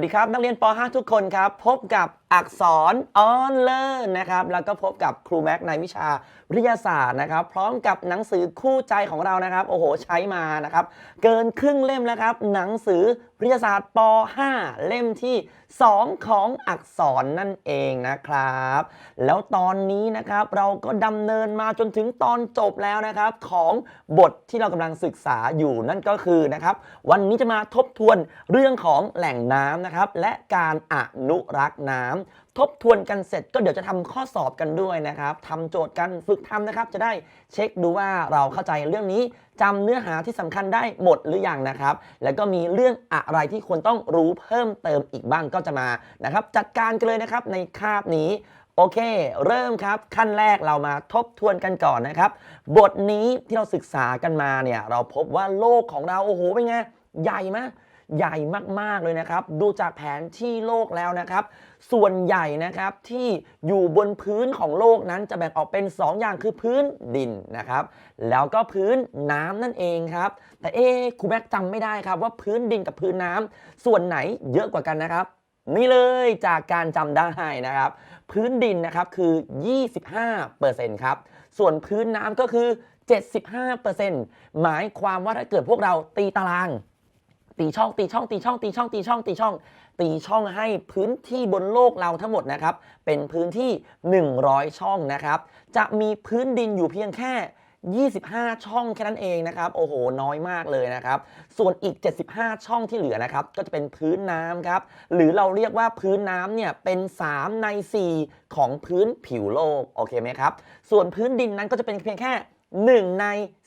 สวัสดีครับ นักเรียนป .5 ทุกคนครับ พบกับอักษรออนเลอร์นะครับ แล้วก็พบกับครูแม็กในวิชา วิทยาศาสตร์นะครับ พร้อมกับหนังสือคู่ใจของเรานะครับ โอ้โห ใช้มานะครับ เกินครึ่งเล่มแล้วครับ หนังสือวิทยาศาสตร์ป .5 เล่มที่ 2 ของอักษรนั่นเองนะครับ แล้วตอนนี้นะครับเราก็ดำเนินมาจนถึงตอนจบแล้วนะครับ ของบทที่เรากำลังศึกษาอยู่นั่นก็คือนะครับ วันนี้จะมาทบทวนเรื่องของแหล่งน้ำนะครับ และการอนุรักษ์น้ำทบทวนกันเสร็จก็เดี๋ยวจะทำข้อสอบกันด้วยนะครับทำโจทย์กันฝึกทำนะครับ จะได้เช็คดูว่าเราเข้าใจเรื่องนี้จำเนื้อหาที่สำคัญได้หมดหรือยังนะครับ แล้วก็มีเรื่องอะไรที่ควรต้องรู้เพิ่มเติมอีกบ้างก็จะมานะครับ จัดการกันเลยนะครับในคาบนี้โอเค เริ่มครับ ขั้นแรกเรามาทบทวนกันก่อนนะครับ บทนี้ที่เราศึกษากันมาเนี่ย เราพบว่าโลกของเรา โอ้โห เป็นไง ใหญ่มาก ใหญ่มากๆเลยนะครับ ดูจากแผนที่โลกแล้วนะครับ ส่วนใหญ่นะครับที่อยู่บนพื้นของโลกนั้นจะแบ่งออกเป็น 2 อย่างคือพื้นดินนะครับ แล้วก็พื้นน้ำนั่นเองครับ แต่เอ๊ครูแม็กจำไม่ได้ครับว่าพื้นดินกับพื้นน้ำส่วนไหนเยอะกว่ากันนะครับนี่เลยจากการจำได้นะครับ พื้นดินนะครับคือ 25%ครับ ส่วนพื้นน้ำก็คือ 75%หมายความว่าถ้าเกิดพวกเราตีตาราง ตีช่องตีช่องตีช่องตีช่องตีช่องตีช่อง ตีช่องให้พื้นที่บนโลกเราทั้งหมดนะครับ เป็นพื้นที่ 100 ช่องนะครับ จะมีพื้นดินอยู่เพียงแค่ 25 ช่องแค่นั้นเองนะครับ โอ้โห น้อยมากเลยนะครับ ส่วนอีก 75 ช่องที่เหลือนะครับ ก็จะเป็นพื้นน้ำครับ หรือเราเรียกว่าพื้นน้ำเนี่ยเป็น 3 ใน 4 ของพื้นผิวโลก โอเคไหมครับ ส่วนพื้นดินนั้นก็จะเป็นเพียงแค่ 1 ใน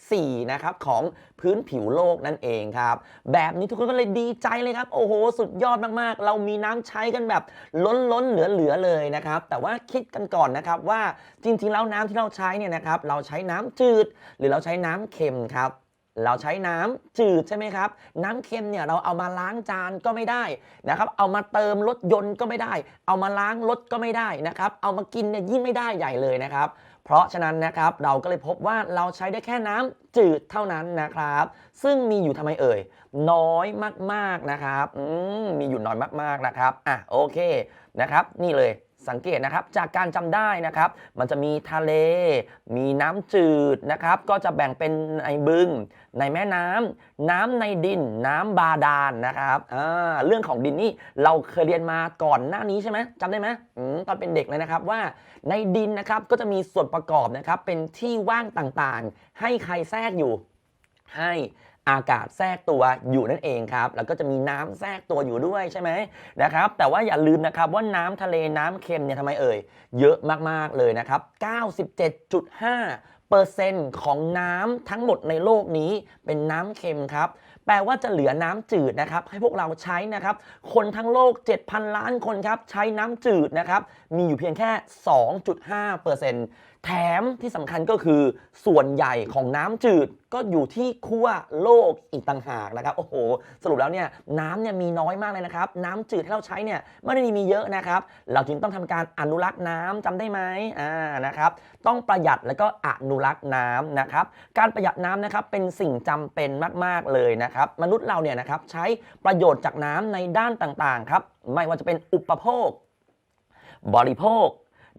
4 นะครับของพื้นผิวโลกนั่นเองครับ แบบนี้ทุกคนก็เลยดีใจเลยครับ โอ้โห สุดยอดมากๆ เรามีน้ำใช้กันแบบล้นล้นเหลือๆเลยนะครับ แต่ว่าคิดกันก่อนนะครับว่าจริงๆแล้วน้ำที่เราใช้เนี่ยนะครับเราใช้น้ำจืด หรือเราใช้น้ำเค็มครับ เราใช้น้ำจืดใช่ไหมครับ น้ำเค็มเนี่ยเราเอามาล้างจานก็ไม่ได้นะครับ เอามาเติมรถยนต์ก็ไม่ได้ เอามาล้างรถก็ไม่ได้นะครับ เอามากินเนี่ยยิ่งไม่ได้ใหญ่เลยนะครับ เพราะฉะนั้นนะครับเราก็เลยพบว่าเราใช้ได้แค่น้ำจืดเท่านั้นนะครับ ซึ่งมีอยู่ทำไมเอ่ย น้อยมากๆนะครับมมีอยู่น้อยมากๆนะครับอะโอเคนะครับ นี่เลยสังเกตนะครับจากการจำได้นะครับ มันจะมีทะเล มีน้ำจืดนะครับ ก็จะแบ่งเป็นในบึง ในแม่น้ำน้ำในดิน น้ำบาดาลนะครับเรื่องของดินนี่เราเคยเรียนมาก่อนหน้านี้ใช่ไหมจำได้ไหมอมตอนเป็นเด็กเลยนะครับว่าในดินนะครับก็จะมีส่วนประกอบนะครับเป็นที่ว่างต่างๆ ให้ใครแทรกอยู่ ให้อากาศแทรกตัวอยู่นั่นเองครับ แล้วก็จะมีน้ำแทรกตัวอยู่ด้วยใช่ไหมนะครับ แต่ว่าอย่าลืมนะครับว่าน้ำทะเลน้ำเค็มเนี่ยทำไมเอ่ย เยอะมากๆเลยนะครับ 97.5 เปอร์เซ็นต์ของน้ำทั้งหมดในโลกนี้เป็นน้ำเค็มครับ แปลว่าจะเหลือน้ำจืดนะครับ ให้พวกเราใช้นะครับ คนทั้งโลก 7,000 ล้านคนครับ ใช้น้ำจืดนะครับ มีอยู่เพียงแค่ 2.5% แถมที่สำคัญก็คือส่วนใหญ่ของน้ำจืดก็อยู่ที่ขั้วโลกอีกต่างหากนะครับ โอ้โห สรุปแล้วเนี่ยน้ำเนี่ยมีน้อยมากเลยนะครับ น้ำจืดที่เราใช้เนี่ยไม่ได้มีเยอะนะครับ เราจึงต้องทำการอนุรักษ์น้ำจำได้ไหมอ่านะครับ ต้องประหยัดแล้วก็อนุรักษ์น้ำนะครับ การประหยัดน้ำนะครับเป็นสิ่งจำเป็นมากๆเลยนะครับ มนุษย์เราเนี่ยนะครับใช้ประโยชน์จากน้ำในด้านต่างๆครับไม่ว่าจะเป็นอุปโภค บริโภค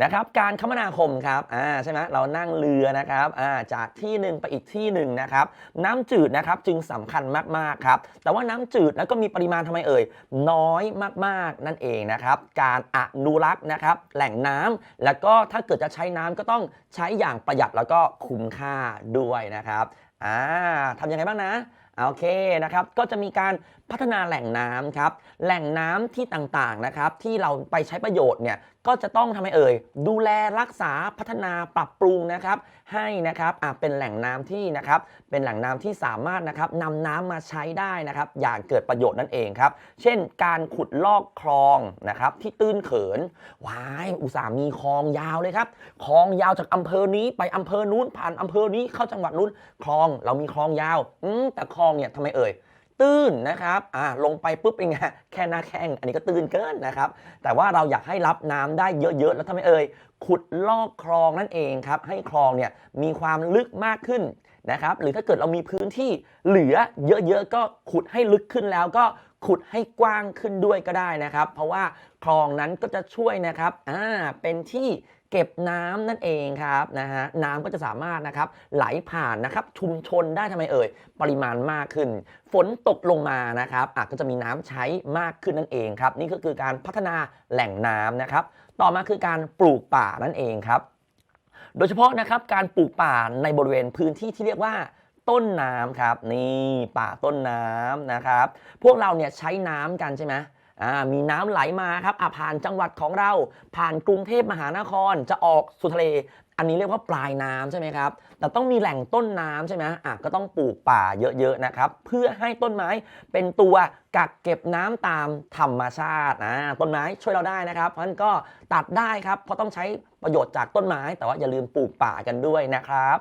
นะครับการคมนาคมครับอ่าใช่ไหมเรานั่งเรือนะครับอ่าจากที่หนึ่งไปอีกที่หนึ่งนะครับน้ำจืดนะครับจึงสำคัญมากๆครับแต่ว่าน้ำจืดแล้วก็มีปริมาณทำไมเอ่ยน้อยมากๆนั่นเองนะครับการอนุรักษ์นะครับแหล่งน้ำแล้วก็ถ้าเกิดจะใช้น้ำก็ต้องใช้อย่างประหยัดแล้วก็คุ้มค่าด้วยนะครับอ่าทำยังไงบ้างนะโอเคนะครับ ก็จะมีการพัฒนาแหล่งน้ำครับ แหล่งน้ำที่ต่างๆนะครับ ที่เราไปใช้ประโยชน์เนี่ยก็จะต้องทำไมเอ่ย ดูแลรักษาพัฒนาปรับปรุงนะครับ ให้นะครับอะเป็นแหล่งน้ำที่นะครับ เป็นแหล่งน้ำที่สามารถนะครับนำน้ำมาใช้ได้นะครับ อย่างเกิดประโยชน์นั่นเองครับ เช่น การขุดลอกคลองนะครับ ที่ตื้นเขินว้ายอุตส่ามีคลองยาวเลยครับคลองยาวจากอำเภอนี้ไปอำเภอนู้นผ่านอำเภอนี้เข้าจังหวัดนู้นคลองเรามีคลองยาวอืแต่คลองเนี่ยทำไมเอ่ย ตื้นนะครับอ่าลงไปปุ๊บเป็นไงแค่หน้าแข้งอันนี้ก็ตื้นเกินนะครับ แต่ว่าเราอยากให้รับน้ำได้เยอะๆ แล้วทำไมเอ่ยขุดลอกคลองนั่นเองครับ ให้คลองเนี่ยมีความลึกมากขึ้นนะครับ หรือถ้าเกิดเรามีพื้นที่เหลือเยอะๆ ก็ขุดให้ลึกขึ้นแล้วก็ขุดให้กว้างขึ้นด้วยก็ได้นะครับ เพราะว่าคลองนั้นก็จะช่วยนะครับอ่าเป็นที่ เก็บน้ำนั่นเองครับนะฮะน้ำก็จะสามารถนะครับไหลผ่านนะครับชุมชนได้ทำไมเอ่ยปริมาณมากขึ้น ฝนตกลงมานะครับอาจก็จะมีน้ำใช้มากขึ้นนั่นเองครับ นี่ก็คือการพัฒนาแหล่งน้ำนะครับ ต่อมาคือการปลูกป่านั่นเองครับ โดยเฉพาะนะครับการปลูกป่าในบริเวณพื้นที่ที่เรียกว่าต้นน้ำครับ นี่ป่าต้นน้ำนะครับ พวกเราเนี่ยใช้น้ำกันใช่ไหม มีน้ำไหลมาครับผ่านจังหวัดของเรา ผ่านกรุงเทพมหานครจะออกสู่ทะเล อันนี้เรียกว่าปลายน้ำใช่ไหมครับ แต่ต้องมีแหล่งต้นน้ำใช่ไหมอะก็ต้องปลูกป่าเยอะๆนะครับ เพื่อให้ต้นไม้เป็นตัวกักเก็บน้ำตามธรรมชาติอ่าต้นไม้ช่วยเราได้นะครับ เพราะฉะนั้นก็ตัดได้ครับ เพราะต้องใช้ประโยชน์จากต้นไม้ แต่ว่าอย่าลืมปลูกป่ากันด้วยนะครับ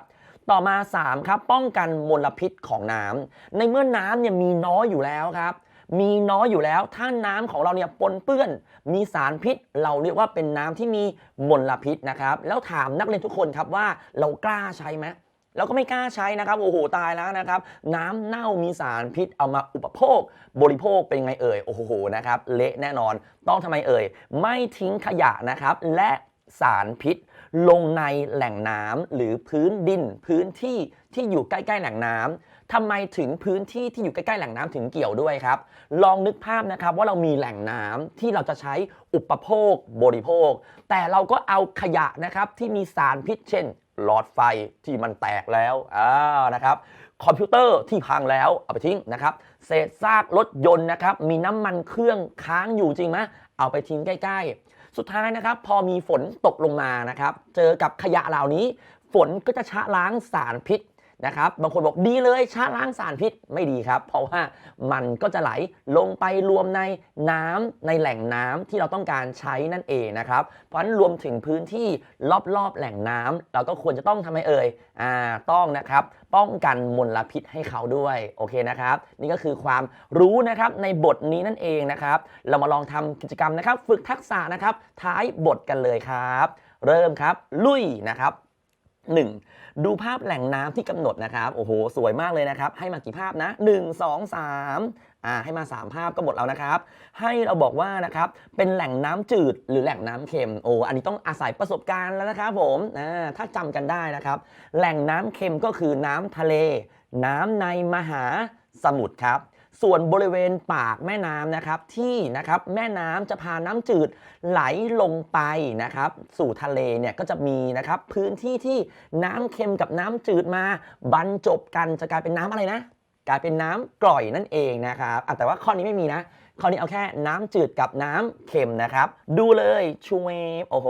ต่อมา 3 ครับ ป้องกันมลพิษของน้ำในเมื่อน้ำเนี่ยมีน้อยอยู่แล้วครับ มีน้อยอยู่แล้ว ถ้าน้ำของเราเนี่ยปนเปื้อน มีสารพิษ เราเรียกว่าเป็นน้ำที่มีมลพิษนะครับ แล้วถามนักเรียนทุกคนครับว่าเรากล้าใช้ไหมเราก็ไม่กล้าใช้นะครับ โอ้โห ตายแล้วนะครับ น้ำเน่ามีสารพิษเอามาอุปโภค บริโภคเป็นไงเอ่ย โอ้โห นะครับ เละแน่นอน ต้องทำไมเอ่ย ไม่ทิ้งขยะนะครับ และสารพิษ ลงในแหล่งน้ำหรือพื้นดิน พื้นที่ที่อยู่ใกล้ ๆ แหล่งน้ำ ทำไมถึงพื้นที่ที่อยู่ใกล้ๆแหล่งน้ำถึงเกี่ยวด้วยครับ ลองนึกภาพนะครับว่าเรามีแหล่งน้ำที่เราจะใช้อุปโภคบริโภค แต่เราก็เอาขยะนะครับที่มีสารพิษเช่น หลอดไฟที่มันแตกแล้วอ่านะครับคอมพิวเตอร์ที่พังแล้วเอาไปทิ้งนะครับเศษซากรถยนต์นะครับมีน้ำมันเครื่องค้างอยู่จริงไหมเอาไปทิ้งใกล้ ๆ สุดท้ายนะครับ พอมีฝนตกลงมานะครับ เจอกับขยะเหล่านี้ ฝนก็จะชะล้างสารพิษ นะครับบางคนบอกดีเลยชะล้างสารพิษไม่ดีครับ เพราะว่ามันก็จะไหลลงไปรวมในน้ำในแหล่งน้ำที่เราต้องการใช้นั่นเองนะครับ เพราะฉะนั้นรวมถึงพื้นที่รอบๆแหล่งน้ำเราก็ควรจะต้องทำให้เอ่ยอ่าต้องนะครับป้องกันมลพิษให้เขาด้วยโอเคนะครับ นี่ก็คือความรู้นะครับในบทนี้นั่นเองนะครับ เรามาลองทำกิจกรรมนะครับ ฝึกทักษะนะครับ ท้ายบทกันเลยครับ เริ่มครับ ลุยนะครับ 1. ดูภาพแหล่งน้ำที่กำหนดนะครับ โอ้โห สวยมากเลยนะครับ ให้มากี่ภาพนะ 1 2 3อ่าให้มา 3 ภาพก็หมดแล้วนะครับ ให้เราบอกว่านะครับ เป็นแหล่งน้ำจืดหรือแหล่งน้ำเค็ม โอ้ อันนี้ต้องอาศัยประสบการณ์แล้วนะครับผมอ่าถ้าจำกันได้นะครับ แหล่งน้ำเค็มก็คือน้ำทะเล น้ำในมหาสมุทรครับ ส่วนบริเวณปากแม่น้ำนะครับที่นะครับแม่น้ำจะพาน้ำจืดไหลลงไปนะครับสู่ทะเลเนี่ยก็จะมีนะครับพื้นที่ที่น้ำเค็มกับน้ำจืดมาบรรจบกันจะกลายเป็นน้ำอะไรนะ กลายเป็นน้ำกร่อยนั่นเองนะครับแต่ว่าข้อนี้ไม่มีนะข้อนี้เอาแค่น้ำจืดกับน้ำเค็มนะครับ ดูเลยชูเวฟโอ้โห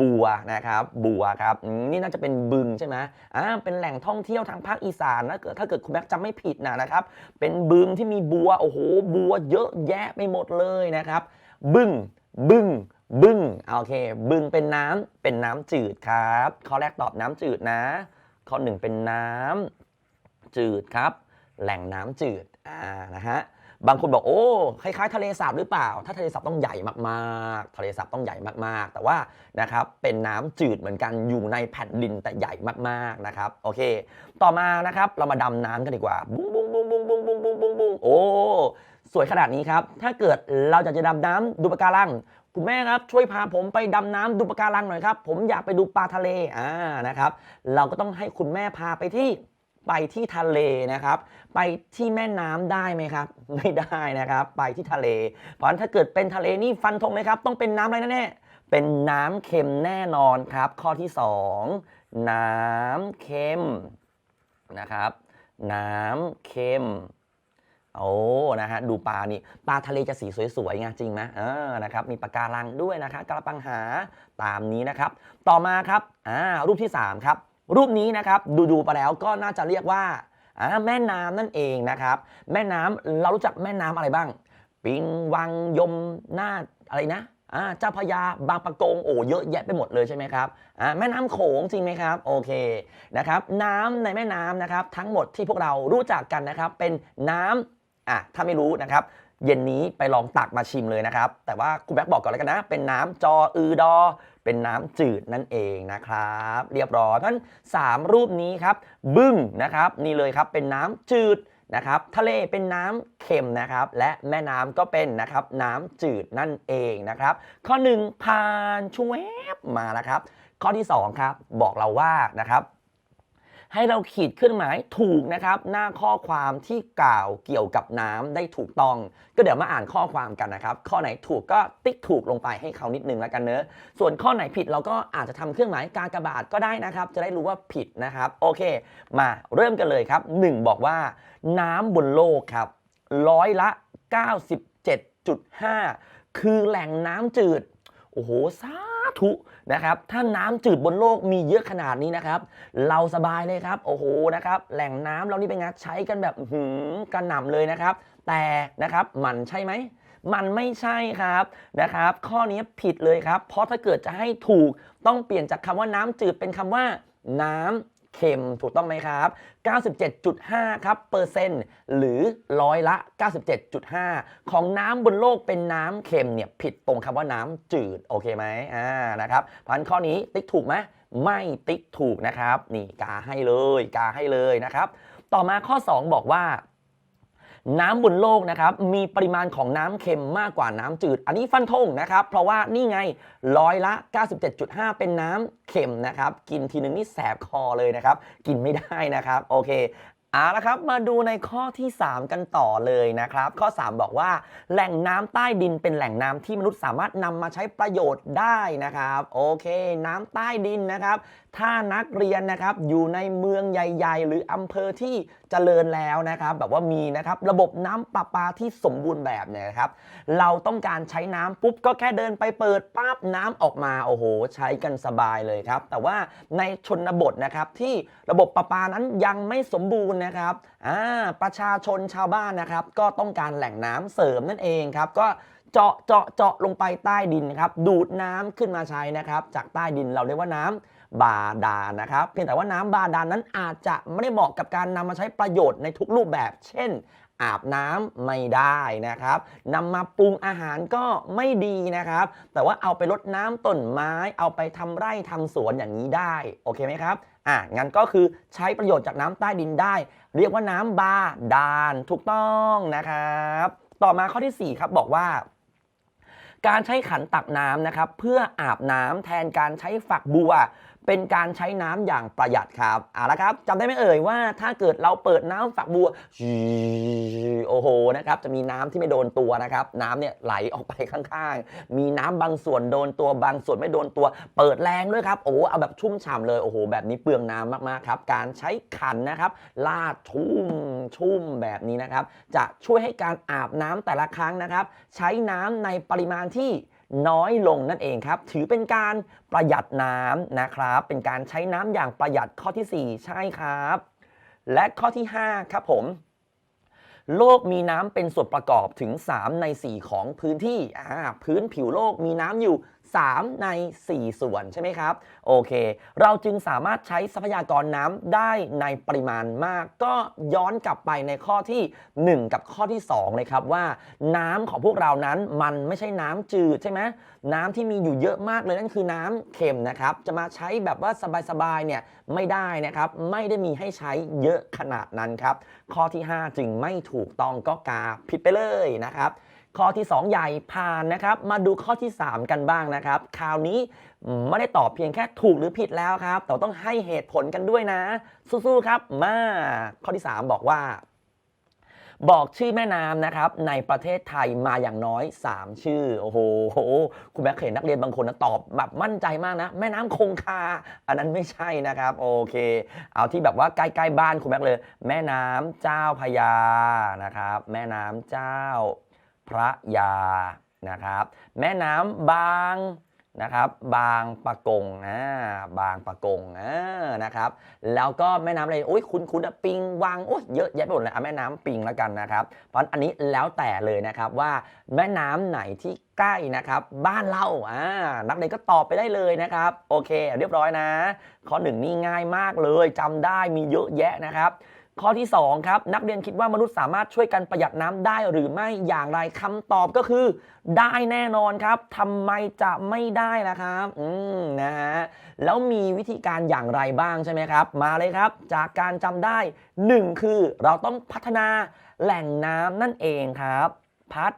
บัวนะครับบัวครับนี่น่าจะเป็นบึงใช่ไหมอ่าเป็นแหล่งท่องเที่ยวทางภาคอีสานนะเกิดถ้าเกิดคุณแม็กจำไม่ผิดนะนะครับ เป็นบึงที่มีบัวโอ้โหบัวเยอะแยะไปหมดเลยนะครับ บึงบึงบึงโอเค บึงเป็นน้ำเป็นน้ำจืดครับข้อแรกตอบน้ำจืดนะ ข้อหนึ่งเป็นน้ำจืดครับ แหล่งน้ำจืดอ่านะฮะ บางคนบอกโอ้คล้ายๆทะเลสาบหรือเปล่า ถ้าทะเลสาบต้องใหญ่มากๆ ทะเลสาบต้องใหญ่มากๆ แต่ว่านะครับเป็นน้ำจืดเหมือนกันอยู่ในแผ่นดินแต่ใหญ่มากๆนะครับโอเค ต่อมานะครับเรามาดำน้ำกันดีกว่าบุ้งบุ้งบุ้งบุ้งบุ้งบุ้งบุ้งบุ้งบุ้งโอ้สวยขนาดนี้ครับถ้าเกิดเราอยากจะดำน้ำดูปะการังคุณแม่ครับช่วยพาผมไปดำน้ำดูปะการังหน่อยครับ ผมอยากไปดูปลาทะเลอ่านะครับ เราก็ต้องให้คุณแม่พาไปที่ ไปที่ทะเลนะครับ ไปที่แม่น้ำได้ไหมครับ ไม่ได้นะครับ ไปที่ทะเล เพราะฉะนั้นถ้าเกิดเป็นทะเลนี่ฟันธงไหมครับ ต้องเป็นน้ำอะไรแน่ๆเป็นน้ำเค็มแน่นอนครับ ข้อที่ 2 น้ำเค็มนะครับ น้ำเค็มโอ้ นะฮะ ดูปลานี่ ปลาทะเลจะสีสวยๆไงจริงไหมเออ นะครับ มีปะการังด้วยนะครับกระปังหา ตามนี้นะครับ ต่อมาครับ อ่า รูปที่ 3 ครับ รูปนี้นะครับดูดูๆไปแล้วก็น่าจะเรียกว่าแม่น้ำนั่นเองนะครับ แม่น้ำเรารู้จักแม่น้ำอะไรบ้าง ปิงวังยมนาอะไรนะเจ้าพระยาบางปะกงโอ้เยอะแยะไปหมดเลยใช่ไหมครับแม่น้ำโขงจริงไหมครับโอเคนะครับน้ำในแม่น้ำนะครับทั้งหมดที่พวกเรารู้จักกันนะครับ เป็นน้ำอะถ้าไม่รู้นะครับ เย็นนี้ไปลองตักมาชิมเลยนะครับ แต่ว่าคุณแบ็กบอกก่อนแล้วกันนะ เป็นน้ำจออือดอ เป็นน้ำจืดนั่นเองนะครับ เรียบร้อยเพราะฉะนั้นสามรูปนี้ครับบึ้งนะครับนี่เลยครับเป็นน้ำจืดนะครับทะเลเป็นน้ำเค็มนะครับ และแม่น้ำก็เป็นนะครับน้ำจืดนั่นเองนะครับ ข้อ 1 ผ่านชวบมานะครับ ข้อที่ 2 ครับ บอกเราว่านะครับ ให้เราขีดเครื่องหมายถูกนะครับหน้าข้อความที่กล่าวเกี่ยวกับน้ำได้ถูกต้อง ก็เดี๋ยวมาอ่านข้อความกันนะครับ ข้อไหนถูกก็ติ๊กถูกลงไปให้เขานิดนึงแล้วกันเนอะส่วนข้อไหนผิดเราก็อาจจะทำเครื่องหมายกากบาทก็ได้นะครับ จะได้รู้ว่าผิดนะครับ โอเค มาเริ่มกันเลยครับ 1 บอกว่า น้ำบนโลกครับร้อยละ 97.5 คือแหล่งน้ำจืดโอ้โหสาธุ นะครับ ถ้าน้ำจืดบนโลกมีเยอะขนาดนี้นะครับ เราสบายเลยครับ โอ้โหนะครับ แหล่งน้ำเรานี่เป็นไงใช้กันแบบหืมกระหน่ำเลยนะครับ แต่นะครับมันใช่ไหมมันไม่ใช่ครับนะครับ ข้อนี้ผิดเลยครับ เพราะถ้าเกิดจะให้ถูกต้องเปลี่ยนจากคำว่าน้ำจืดเป็นคำว่าน้ำ เค็มถูกต้องไหมครับ 97.5 ครับเปอร์เซ็นต์หรือร้อยละ 97.5 ของน้ำบนโลกเป็นน้ำเค็มเนี่ยผิดตรงคำว่าน้ำจืด โอเคไหมอ่านะครับพันข้อนี้ติ๊กถูกไหมไม่ติ๊กถูกนะครับ นี่กาให้เลย กาให้เลยนะครับ ต่อมาข้อ 2 บอกว่า น้ำบนโลกนะครับมีปริมาณของน้ำเค็มมากกว่าน้ำจืด อันนี้ฟันธงนะครับ เพราะว่านี่ไงร้อยละ 97.5 เป็นน้ำเค็มนะครับ กินทีนึงนี่แสบคอเลยนะครับ กินไม่ได้นะครับ โอเคเอาละครับมาดูในข้อที่ 3 กันต่อเลยนะครับ ข้อ 3 บอกว่า แหล่งน้ำใต้ดินเป็นแหล่งน้ำที่มนุษย์สามารถนำมาใช้ประโยชน์ได้นะครับ โอเค น้ำใต้ดินนะครับ ถ้านักเรียนนะครับอยู่ในเมืองใหญ่ ๆ หรืออำเภอที่เจริญแล้วนะครับ แบบว่ามีนะครับระบบน้ำประปาที่สมบูรณ์แบบเนี่ยนะครับ เราต้องการใช้น้ำปุ๊บก็แค่เดินไปเปิดปั๊บน้ำออกมาโอ้โห ใช้กันสบายเลยครับ แต่ว่าในชนบทนะครับที่ระบบประปานั้นยังไม่สมบูรณ์นะครับอ่าประชาชนชาวบ้านนะครับ ก็ต้องการแหล่งน้ำเสริมนั่นเองครับก็เจาะเจาะเจาะลงไปใต้ดินครับดูดน้ำขึ้นมาใช้นะครับ จากใต้ดินเราเรียกว่าน้ำ บาดาลนะครับเพียงแต่ว่าน้ำบาดาลนั้นอาจจะไม่ได้เหมาะกับการนำมาใช้ประโยชน์ในทุกรูปแบบ เช่น อาบน้ำไม่ได้นะครับนำมาปรุงอาหารก็ไม่ดีนะครับ แต่ว่าเอาไปรดน้ำต้นไม้ เอาไปทำไร่ทำสวนอย่างนี้ได้โอเคไหมครับอะงั้นก็คือใช้ประโยชน์จากน้ำใต้ดินได้ เรียกว่าน้ำบาดาลถูกต้องนะครับ ต่อมาข้อทีสี่ 4 ครับบอกว่าการใช้ขันตักน้ำนะครับ เพื่ออาบน้ำแทนการใช้ฝักบัว เป็นการใช้น้ำอย่างประหยัดครับเอาละครับจำได้ไหมเอ่ยว่าถ้าเกิดเราเปิดน้ำฝักบัวโอ้โหนะครับจะมีน้ำที่ไม่โดนตัวนะครับน้ำเนี่ยไหลออกไปข้างๆ มีน้ำบางส่วนโดนตัวบางส่วนไม่โดนตัว เปิดแรงด้วยครับโอ้เอาแบบชุ่มฉ่ำเลยโอ้โหแบบนี้เปลืองน้ำมากๆครับการใช้ขันนะครับลาดชุ่มชุ่มแบบนี้นะครับ จะช่วยให้การอาบน้ำแต่ละครั้งนะครับ ใช้น้ำในปริมาณที่ น้อยลงนั่นเองครับ ถือเป็นการประหยัดน้ำนะครับ เป็นการใช้น้ำอย่างประหยัดข้อทีสี่4 ใช่ครับ และข้อที่ 5 ครับผม โลกมีน้ำเป็นส่วนประกอบถึง 3 ใน 4 ของพื้นที่พื้นผิวโลกมีน้ำอยู่ 3 ใน 4 ส่วนใช่ไหมครับ โอเค เราจึงสามารถใช้ทรัพยากรน้ำได้ในปริมาณมาก ก็ย้อนกลับไปในข้อที่ 1 กับข้อที่ 2 เลยครับว่า น้ำของพวกเรานั้นมันไม่ใช่น้ำจืดใช่ไหมน้ำที่มีอยู่เยอะมากเลยนั่นคือน้ำเค็มนะครับ จะมาใช้แบบว่าสบายๆเนี่ย ไม่ได้นะครับ ไม่ได้มีให้ใช้เยอะขนาดนั้นครับ ข้อที่ 5 จึงไม่ถูกต้องก็กาผิดไปเลยนะครับ ข้อที่ 2 ใหญ่ผ่านนะครับ มาดูข้อที่ 3 กันบ้างนะครับ คราวนี้ไม่ได้ตอบเพียงแค่ถูกหรือผิดแล้วครับ แต่ต้องให้เหตุผลกันด้วยนะ สู้ๆครับ มาข้อที่ 3 บอกว่า บอกชื่อแม่น้ำนะครับในประเทศไทยมาอย่างน้อย 3 ชื่อ โอ้โห คุณแม่เคยเห็นนักเรียนบางคนนะตอบแบบมั่นใจมากนะ แม่น้ำคงคา อันนั้นไม่ใช่นะครับ โอเค เอาที่แบบว่าใกล้ๆบ้านคุณแม่เลย แม่น้ำเจ้าพยานะครับ แม่น้ำเจ้าพระยานะครับ แม่น้ำบาง นะครับ บางปะกงอ่าบางปะกงอ่านะครับ แล้วก็แม่น้ำอะไรโอ้ยคุณคุณปิงวังโอ้ยเยอะแยะไปหมดเลยอะแม่น้ำปิงแล้วกันนะครับ เพราะอันนี้แล้วแต่เลยนะครับว่าแม่น้ำไหนที่ใกล้นะครับ บ้านเราอ่านักเรียนก็ตอบไปได้เลยนะครับ โอเค เรียบร้อยนะ ข้อหนึ่งนี่ง่ายมากเลยจำได้มีเยอะแยะนะครับ ข้อที่ 2 ครับ นักเรียนคิดว่ามนุษย์สามารถช่วยกันประหยัดน้ำได้หรือไม่อย่างไรคำตอบก็คือ ได้แน่นอนครับทำไมจะไม่ได้ล่ะครับอืมนะฮะแล้วมีวิธีการอย่างไรบ้างใช่ไหมครับ มาเลยครับ จากการจำได้ 1 คือเราต้องพัฒนาแหล่งน้ำนั่นเองครับ พั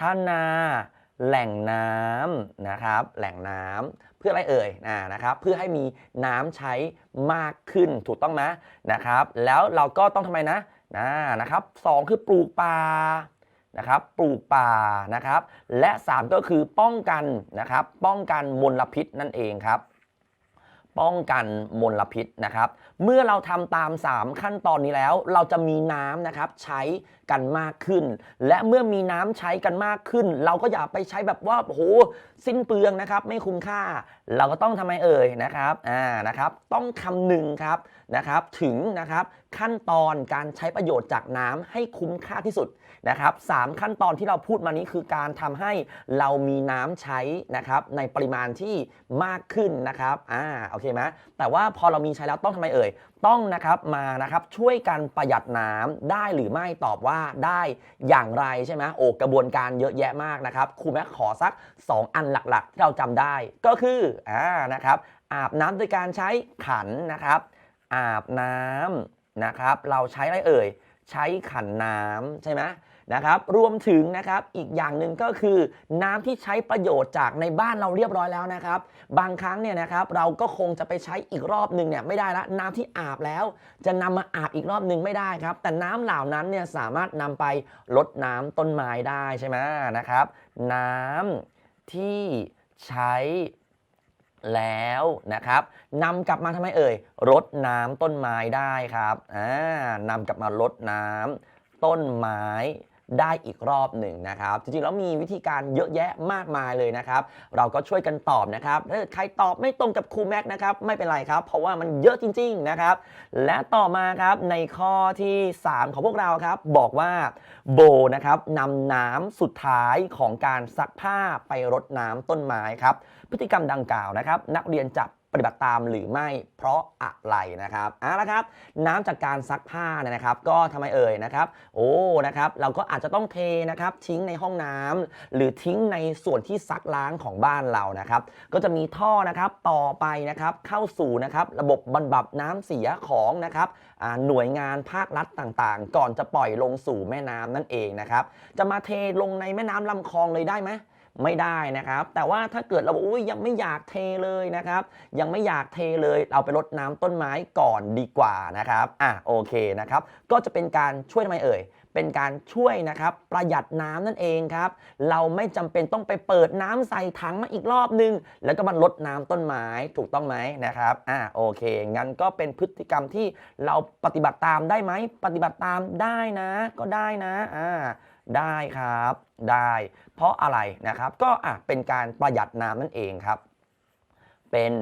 ฒนา แหล่งน้ำนะครับ แหล่งน้ำเพื่ออะไรเอ่ยนะครับ เพื่อให้มีน้ำใช้มากขึ้นถูกต้องไหมนะครับ แล้วเราก็ต้องทำไมนะนะนะครับสองคือปลูกป่านะครับปลูกป่านะครับ และ 3 ก็คือป้องกันนะครับ ป้องกันมลพิษนั่นเองครับ ป้องกันมลพิษนะครับ เมื่อเราทำตาม 3 ขั้นตอนนี้แล้ว เราจะมีน้ำนะครับใช้กันมากขึ้น และเมื่อมีน้ำใช้กันมากขึ้น เราก็อย่าไปใช้แบบว่าโอ้โหสิ้นเปลืองนะครับ ไม่คุ้มค่า เราก็ต้องทำไมเอ่ยนะครับอ่านะครับ ต้องคำนึงครับ นะครับถึงนะครับขั้นตอนการใช้ประโยชน์จากน้ำให้คุ้มค่าที่สุดนะครับสามขั้นตอนที่เราพูดมานี้คือการทำให้เรามีน้ำใช้นะครับในปริมาณที่มากขึ้นนะครับอ่าโอเคไหมแต่ว่าพอเรามีใช้แล้วต้องทำไมเอ่ยต้องนะครับมานะครับช่วยกันประหยัดน้ำได้หรือไม่ตอบว่าได้อย่างไรใช่ไหมโอ้กระบวนการเยอะแยะมากนะครับครูแม็กขอสัก 2 อันหลักๆ ที่เราจำได้ก็คืออ่านะครับอาบน้ำโดยการใช้ขันนะครับ อาบน้ำนะครับ เราใช้อะไรเอ่ย ใช้ขันน้ำใช่ไหมนะครับ รวมถึงนะครับอีกอย่างหนึ่งก็คือ น้ำที่ใช้ประโยชน์จากในบ้านเราเรียบร้อยแล้วนะครับ บางครั้งเนี่ยนะครับเราก็คงจะไปใช้อีกรอบหนึ่งเนี่ยไม่ได้ละน้ำที่อาบแล้ว จะนำมาอาบอีกรอบหนึ่งไม่ได้ครับ แต่น้ำเหล่านั้นเนี่ยสามารถนำไปลดน้ำต้นไม้ได้ใช่ไหมนะครับ น้ำที่ใช้ แล้วนะครับนำกลับมาทำไมเอ่ยรดน้ำต้นไม้ได้ครับอ่านำกลับมารดน้ำต้นไม้ ได้อีกรอบหนึ่งนะครับ จริงๆแล้วมีวิธีการเยอะแยะมากมายเลยนะครับ เราก็ช่วยกันตอบนะครับถ้าเกิดใครตอบไม่ตรงกับครูแม็กนะครับไม่เป็นไรครับ เพราะว่ามันเยอะจริง ๆนะครับ และต่อมาครับในข้อที่ 3 ของพวกเราครับบอกว่าโบนะครับนำน้ำสุดท้ายของการซักผ้าไปรดน้ำต้นไม้ครับพฤติกรรมดังกล่าวนะครับ นักเรียนจะ ปฏิบัติตามหรือไม่เพราะอะไรนะครับเอาละครับ น้ำจากการซักผ้าเนี่ยนะครับ ก็ทำไมเอ่ยนะครับ โอ้นะครับเราก็อาจจะต้องเทนะครับทิ้งในห้องน้ำหรือทิ้งในส่วนที่ซักล้างของบ้านเรานะครับ ก็จะมีท่อนะครับต่อไปนะครับเข้าสู่นะครับระบบบรรบับน้ำเสียของนะครับหน่วยงานภาครัฐต่างๆ ก่อนจะปล่อยลงสู่แม่น้ำนั่นเองนะครับจะมาเทลงในแม่น้ำลำคลองเลยได้ไหม ไม่ได้นะครับ แต่ว่าถ้าเกิดเราบอกอุ้ยยังไม่อยากเทเลยนะครับ ยังไม่อยากเทเลยเอาไปรดน้ำต้นไม้ก่อนดีกว่านะครับอะโอเคนะครับ ก็จะเป็นการช่วยทำไมเอ่ยเป็นการช่วยนะครับประหยัดน้ำนั่นเองครับ เราไม่จำเป็นต้องไปเปิดน้ำใส่ถังมาอีกรอบนึง แล้วก็มาลดน้ำต้นไม้ถูกต้องไหมนะครับอะโอเค งั้นก็เป็นพฤติกรรมที่เราปฏิบัติตามได้ไหมปฏิบัติตามได้นะ ก็ได้นะอ่า ได้ครับ ได้ เพราะอะไรนะครับ ก็อะเป็นการประหยัดน้ำนั่นเองครับ เป็น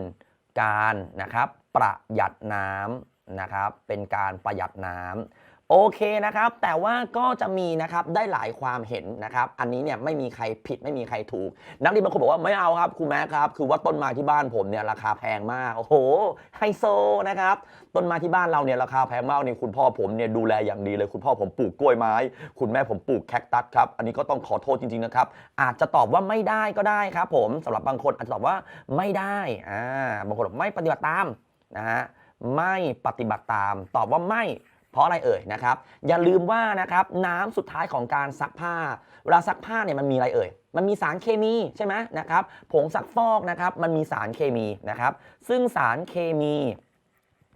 การนะครับประหยัดน้ำนะครับ เป็นการประหยัดน้ำ โอเคนะครับ แต่ว่าก็จะมีนะครับได้หลายความเห็นนะครับ อันนี้เนี่ยไม่มีใครผิดไม่มีใครถูก นักเรีบางคนบอกว่าไม่เอาครับครูแม่ครับ คือว่าต้นไม้ที่บ้านผมเนี่ยราคาแพงมาก โอ้โหไฮโซนะครับ ต้นไม้ที่บ้านเราเนี่ยราคาแพงมากนี่คุณพ่อผมเนี่ยดูแลอย่างดีเลย คุณพ่อผมปลูกกล้วยไม้ คุณแม่ผมปลูกแคคตัสครับ อันนี้ก็ต้องขอโทษจริงๆนะครับ อาจจะตอบว่าไม่ได้ก็ได้ครับ ผมสำหรับบางคนอาจจะตอบว่าไม่ได้อ่าบางคนบอกไม่ปฏิบัติตามนะฮะไม่ปฏิบัติตาม ตอบว่าไม่ เพราะอะไรเอ่ยนะครับ อย่าลืมว่านะครับน้ำสุดท้ายของการซักผ้า เวลาซักผ้าเนี่ยมันมีอะไรเอ่ย มันมีสารเคมีใช่ไหมนะครับ ผงซักฟอกนะครับ มันมีสารเคมีนะครับ ซึ่งสารเคมี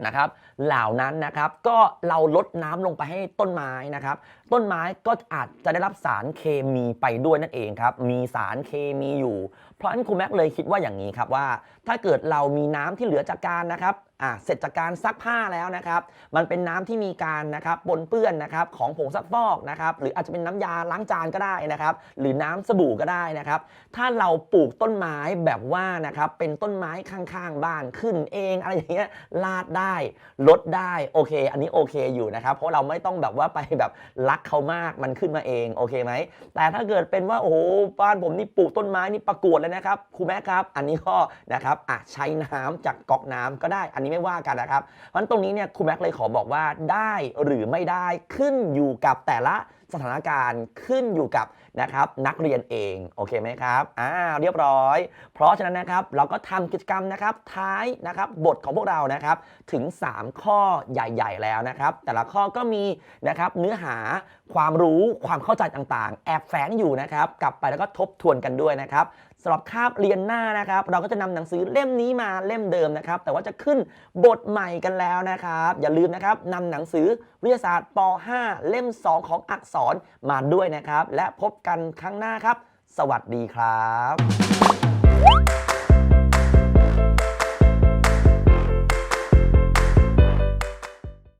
นะครับเหล่านั้นนะครับก็เราลดน้ำลงไปให้ต้นไม้นะครับ ต้นไม้ก็อาจจะได้รับสารเคมีไปด้วยนั่นเองครับ มีสารเคมีอยู่ เพราะนั้นครูแม็กเลยคิดว่าอย่างนี้ครับว่า ถ้าเกิดเรามีน้ำที่เหลือจากการนะครับอ่าเสร็จจากการซักผ้าแล้วนะครับมันเป็นน้ำที่มีการนะครับปนเปื้อนนะครับของผงซักฟอกนะครับหรืออาจจะเป็นน้ำยาล้างจานก็ได้นะครับหรือน้ำสบู่ก็ได้นะครับถ้าเราปลูกต้นไม้แบบว่านะครับเป็นต้นไม้ข้างๆ บ้านขึ้นเองอะไรอย่างเงี้ยลาดได้ลดได้โอเค อันนี้โอเคอยู่นะครับเพราะเราไม่ต้องแบบว่าไปแบบรักเขามากมันขึ้นมาเองโอเคไหมแต่ถ้าเกิดเป็นว่าโอ้โหบ้านผมนี่ปลูกต้นไม้นี่ประกวดเลยนะครับครูแม่ครับ อันนี้ก็นะครับอะใช้น้ำจากก๊อกน้ำก็ได้ อันนี้ไม่ว่ากันนะครับเพราะฉะนั้นตรงนี้เนี่ยครูแม็กเลยขอบอกว่าได้หรือไม่ได้ขึ้นอยู่กับแต่ละสถานการณ์ขึ้นอยู่กับนะครับนักเรียนเองโอเคไหมครับอ่าเรียบร้อย เพราะฉะนั้นนะครับเราก็ทำกิจกรรมนะครับท้ายนะครับบทของพวกเรานะครับถึง 3 ข้อใหญ่ ๆ แล้วนะครับ แต่ละข้อก็มีนะครับเนื้อหาความรู้ความเข้าใจต่างๆ แอบแฝงอยู่นะครับกลับไปแล้วก็ทบทวนกันด้วยนะครับ สำหรับคาบเรียนหน้านะครับ เราก็จะนำหนังสือเล่มนี้มาเล่มเดิมนะครับ แต่ว่าจะขึ้นบทใหม่กันแล้วนะครับ อย่าลืมนะครับนำหนังสือวิทยาศาสตร์ป .5 เล่ม 2 ของอักษรมาด้วยนะครับ และพบกันครั้งหน้าครับ สวัสดีครับ